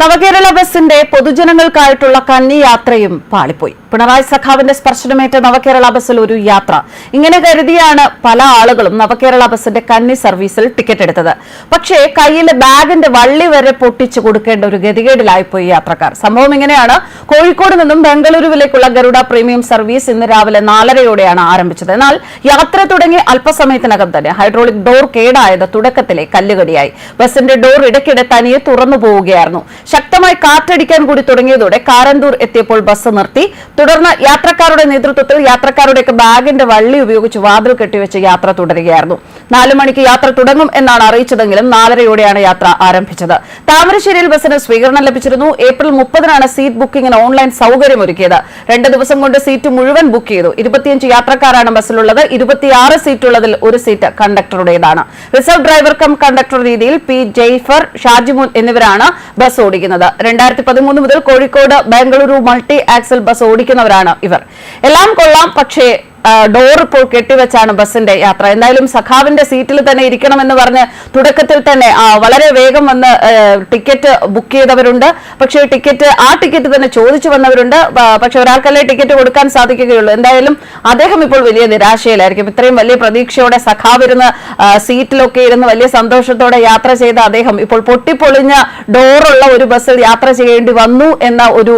നവകേരള ബസിന്റെ പൊതുജനങ്ങൾക്കായിട്ടുള്ള കന്നി യാത്രയും പാളിപ്പോയി. പിണറായി സഖാവിന്റെ സ്പർശനമേറ്റ നവകേരള ബസ്സിൽ ഒരു യാത്ര. ഇങ്ങനെ കരുതിയാണ് പല ആളുകളും നവകേരള ബസിന്റെ കന്നി സർവീസിൽ ടിക്കറ്റ് എടുത്തത്. പക്ഷേ കയ്യിലെ ബാഗിന്റെ വള്ളി വരെ പൊട്ടിച്ചു കൊടുക്കേണ്ട ഒരു ഗതികേടിലായിപ്പോയി യാത്രക്കാർ. സംഭവം ഇങ്ങനെയാണ്. കോഴിക്കോട് നിന്നും ബംഗളൂരുവിലേക്കുള്ള ഗരുഡ പ്രീമിയം സർവീസ് ഇന്ന് രാവിലെ നാലരയോടെയാണ് ആരംഭിച്ചത്. എന്നാൽ യാത്ര തുടങ്ങി അല്പസമയത്തിനകം തന്നെ ഹൈഡ്രോളിക് ഡോർ കേടായത് തുടക്കത്തിലെ കല്ലുകടിയായി. ബസിന്റെ ഡോർ ഇടയ്ക്കിടെ തനിയെ തുറന്നു പോവുകയായിരുന്നു. ശക്തമായി കാറ്റടിക്കാൻ കൂടി തുടങ്ങിയതോടെ കാരന്തൂർ എത്തിയപ്പോൾ ബസ് നിർത്തി. തുടർന്ന് യാത്രക്കാരുടെ നേതൃത്വത്തിൽ യാത്രക്കാരുടെയൊക്കെ ബാഗിന്റെ വള്ളി ഉപയോഗിച്ച് വാതിൽ കെട്ടിവെച്ച് യാത്ര തുടരുകയായിരുന്നു. നാലു മണിക്ക് യാത്ര തുടങ്ങും എന്നാണ് അറിയിച്ചതെങ്കിലും നാലരയോടെയാണ് യാത്ര ആരംഭിച്ചത്. താമരശ്ശേരിയിൽ ബസ്സിന് സ്വീകരണം ലഭിച്ചിരുന്നു. ഏപ്രിൽ മുപ്പതിനാണ് സീറ്റ് ബുക്കിംഗിന് ഓൺലൈൻ സൗകര്യമൊരുക്കിയത്. രണ്ട് ദിവസം കൊണ്ട് സീറ്റ് മുഴുവൻ ബുക്ക് ചെയ്തു. ഇരുപത്തിയഞ്ച് യാത്രക്കാരാണ് ബസ്സിലുള്ളത്. ഇരുപത്തിയാറ് സീറ്റുള്ളതിൽ ഒരു സീറ്റ് കണ്ടക്ടറുടേതാണ്. റിസർവ് ഡ്രൈവർ കം കണ്ടക്ടർ രീതിയിൽ പി ജയ്ഫർ ഷാജിമുൻ എന്നിവരാണ് ബസ് ഓടിക്കുന്നത്. രണ്ടായിരത്തി പതിമൂന്ന് മുതൽ Kozhikode Bengaluru multi axle bus ഓടിക്കുന്നവരാണ് ഇവർ. എല്ലാം കൊള്ളാം പക്ഷേ ഡോർ ഇപ്പോൾ കെട്ടിവെച്ചാണ് ബസിന്റെ യാത്ര. എന്തായാലും സഖാവിന്റെ സീറ്റിൽ തന്നെ ഇരിക്കണമെന്ന് പറഞ്ഞ് തുടക്കത്തിൽ തന്നെ വളരെ വേഗം വന്ന് ടിക്കറ്റ് ബുക്ക് ചെയ്തവരുണ്ട്. പക്ഷേ ടിക്കറ്റ് ആ ടിക്കറ്റ് തന്നെ ചോദിച്ചു വന്നവരുണ്ട്. പക്ഷെ ഒരാൾക്കല്ലേ ടിക്കറ്റ് കൊടുക്കാൻ സാധിക്കുകയുള്ളൂ. എന്തായാലും അദ്ദേഹം ഇപ്പോൾ വലിയ നിരാശയിലായിരിക്കും. ഇത്രയും വലിയ പ്രതീക്ഷയോടെ സഖാവ് ഇരുന്ന് ആ, സീറ്റിലൊക്കെ ഇരുന്ന് വലിയ സന്തോഷത്തോടെ യാത്ര ചെയ്ത അദ്ദേഹം ഇപ്പോൾ പൊട്ടിപ്പൊളിഞ്ഞ ഡോറുള്ള ഒരു ബസ്സിൽ യാത്ര ചെയ്യേണ്ടി വന്നു എന്ന ഒരു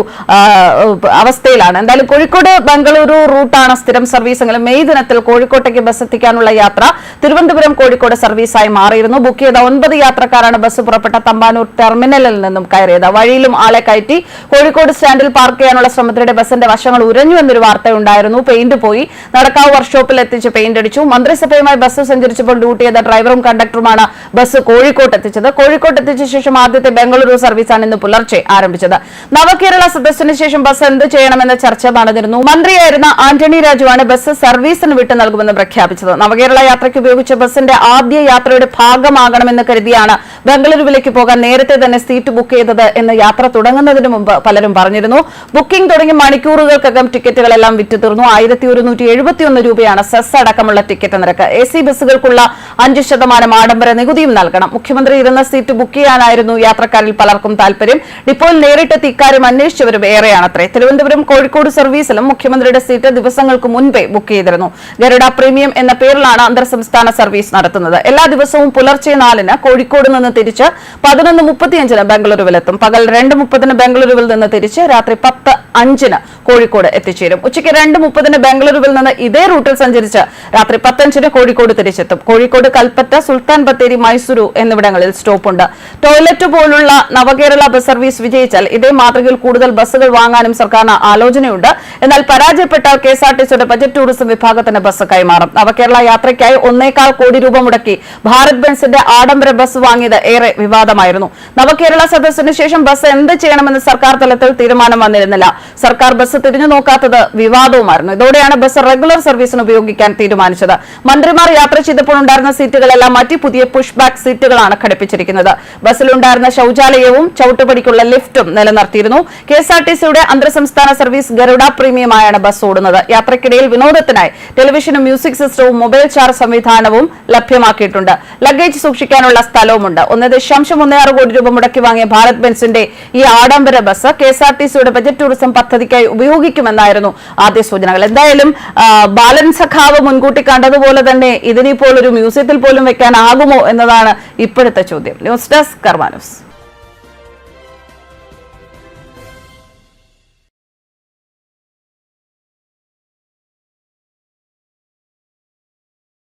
അവസ്ഥയിലാണ്. എന്തായാലും കോഴിക്കോട് ബംഗളൂരു റൂട്ടാണ് സ്ഥിരം സർവീസ് എങ്കിലും മെയ് ദിനത്തിൽ കോഴിക്കോട്ടേക്ക് ബസ് എത്തിക്കാനുള്ള യാത്ര തിരുവനന്തപുരം കോഴിക്കോട് സർവീസായി മാറിയിരുന്നു. ബുക്ക് ചെയ്ത ഒൻപത് യാത്രക്കാരാണ് ബസ് പുറപ്പെട്ട തമ്പാനൂർ ടെർമിനലിൽ നിന്നും കയറിയത്. വഴിയിലും ആളെ കയറ്റി കോഴിക്കോട് സ്റ്റാൻഡിൽ പാർക്ക് ചെയ്യാനുള്ള ശ്രമത്തിനിടെ ബസിന്റെ വശങ്ങൾ ഉരഞ്ഞു എന്നൊരു വാർത്തയുണ്ടായിരുന്നു. പെയിന്റ് പോയി. നടക്കാവ് വർക്ക്ഷോപ്പിൽ എത്തിച്ച് പെയിന്റ് അടിച്ചു. മന്ത്രിസഭയുമായി ബസ് സഞ്ചരിച്ചപ്പോൾ ഡ്യൂട്ടി ചെയ്ത ഡ്രൈവറും കണ്ടക്ടറുമാണ് ബസ് കോഴിക്കോട്ട് എത്തിച്ചത്. കോഴിക്കോട്ട് എത്തിച്ച ശേഷം ആദ്യത്തെ ബംഗളൂരു സർവീസാണ് ഇന്ന് പുലർച്ചെ ആരംഭിച്ചത്. നവകേരള സദസ്സിന് ശേഷം ബസ് എന്ത് ചെയ്യണമെന്ന ചർച്ച നടന്നിരുന്നു. മന്ത്രിയായിരുന്ന ആന്റണി രാജുവാണ് ബസ് സർവീസിന് വിട്ടു നൽകുമെന്ന് പ്രഖ്യാപിച്ചത്. നവകേരള യാത്രയ്ക്ക് ഉപയോഗിച്ച ബസിന്റെ ആദ്യ യാത്രയുടെ ഭാഗമാകണമെന്ന് കരുതിയാണ് ബംഗളൂരുവിലേക്ക് പോകാൻ നേരത്തെ തന്നെ സീറ്റ് ബുക്ക് ചെയ്തത് എന്ന് യാത്ര തുടങ്ങുന്നതിന് മുമ്പ് പലരും പറഞ്ഞിരുന്നു. ബുക്കിംഗ് തുടങ്ങി മണിക്കൂറുകൾക്കകം ടിക്കറ്റുകളെല്ലാം വിറ്റു തീർന്നു ആയിരത്തി രൂപയാണ് സെസ് അടക്കമുള്ള ടിക്കറ്റ് നിരക്ക്. എ ബസ്സുകൾക്കുള്ള അഞ്ച് ശതമാനം ആഡംബര നികുതിയും നൽകണം. മുഖ്യമന്ത്രി ഇരുന്ന സീറ്റ് ബുക്ക് ചെയ്യാനായിരുന്നു യാത്രക്കാരിൽ പലർക്കും താല്പര്യം ഡിപ്പോയിൽ നേരിട്ടെത്തി ഇക്കാര്യം അന്വേഷിച്ചവരും ഏറെയാണത്രേ. തിരുവനന്തപുരം കോഴിക്കോട് സർവീസിലും മുഖ്യമന്ത്രിയുടെ സീറ്റ് ദിവസങ്ങൾക്ക് മുൻപേ ബുക്ക് ചെയ്തിരുന്നു. ഗരുഡ പ്രീമിയം എന്ന പേരിലാണ് അന്തർ സംസ്ഥാന സർവീസ് നടത്തുന്നത്. എല്ലാ ദിവസവും പുലർച്ചെ നാലിന് കോഴിക്കോട് നിന്ന് തിരിച്ച് പതിനൊന്ന് മുപ്പത്തിയഞ്ചിന് ബംഗളൂരുവിലെത്തും. പകൽ രണ്ട് മുപ്പതിന് ബംഗളൂരുവിൽ നിന്ന് തിരിച്ച് രാത്രി പത്ത് അഞ്ചിന് കോഴിക്കോട് എത്തിച്ചേരും. ഉച്ചയ്ക്ക് രണ്ട് മുപ്പതിന് ബംഗളൂരുവിൽ നിന്ന് ഇതേ റൂട്ടിൽ സഞ്ചരിച്ച് രാത്രി പത്തഞ്ചിന് കോഴിക്കോട് തിരിച്ചെത്തും. കോഴിക്കോട് കൽപ്പറ്റ സുൽത്താൻ ബത്തേരി മൈസൂരു എന്നിവിടങ്ങളിൽ സ്റ്റോപ്പുണ്ട്. ടോയ്ലറ്റ് പോലുള്ള നവകേരള ബസ് സർവീസ് വിജയിച്ചാൽ ഇതേ മാതൃകയിൽ കൂടുതൽ ബസ്സുകൾ വാങ്ങാനും സർക്കാരിന് ആലോചനയുണ്ട്. എന്നാൽ പരാജയപ്പെട്ടാൽ കെഎസ്ആർടിസിയുടെ ബജറ്റ് ടൂറിസം വിഭാഗത്തിന് ബസ് കൈമാറും. നവകേരള യാത്രയ്ക്കായി ഒന്നേകാൽ കോടി രൂപ മുടക്കി ഭാരത് ബെൻസിന്റെ ആഡംബര ബസ് വാങ്ങിയത് ഏറെ വിവാദമായിരുന്നു. നവകേരള സദസ്സിന് ശേഷം ബസ് എന്ത് ചെയ്യണമെന്ന് സർക്കാർ തലത്തിൽ തീരുമാനം വന്നിരുന്നില്ല. സർക്കാർ ബസ് തിരിഞ്ഞു നോക്കാത്തത് വിവാദവുമായിരുന്നു. ഇതോടെയാണ് ബസ് റെഗുലർ സർവീസിന് ഉപയോഗിക്കാൻ തീരുമാനിച്ചത്. മന്ത്രിമാർ യാത്ര ചെയ്തപ്പോൾ ഉണ്ടായിരുന്ന സീറ്റുകളെല്ലാം മാറ്റി പുതിയ പുഷ് ബാക്ക് സീറ്റുകളാണ് ഘടിപ്പിച്ചിരിക്കുന്നത്. ബസ്സിലുണ്ടായിരുന്ന ശൌചാലയവും ചവിട്ടുപടിക്കുള്ള ലിഫ്റ്റും നിലനിർത്തിയിരുന്നു. കെ എസ് ആർ ടി സിയുടെ അന്തർ സംസ്ഥാന സർവീസ് ഗരുഡ പ്രീമിയമായാണ് ബസ് ഓടുന്നത്. യാത്രക്കിടയിൽ വിനോദത്തിനായി ടെലിവിഷനും മ്യൂസിക് സിസ്റ്റവും മൊബൈൽ ചാർജ് സംവിധാനവും ലഭ്യമാക്കിയിട്ടുണ്ട്. ലഗേജ് സൂക്ഷിക്കാനുള്ള സ്ഥലവുമുണ്ട്. ഒന്ന് ദശാംശം ആറ് കോടി രൂപ മുടക്കി വാങ്ങിയ ഭാരത് ബെൻസിന്റെ ഈ ആഡംബര bus K S R T സിയുടെ ബജറ്റ് ടൂറിസം പദ്ധതിക്കായി ഉപയോഗിക്കുമെന്നായിരുന്നു ആദ്യ സൂചനകൾ. എന്തായാലും ബാലൻ സഖാവ് മുൻകൂട്ടി കണ്ടതുപോലെ തന്നെ ഇതിനിപ്പോൾ ഒരു മ്യൂസിയത്തിൽ പോലും വെക്കാനാകുമോ എന്നതാണ് ഇപ്പോഴത്തെ ചോദ്യം. News desk കർമാനൂസ്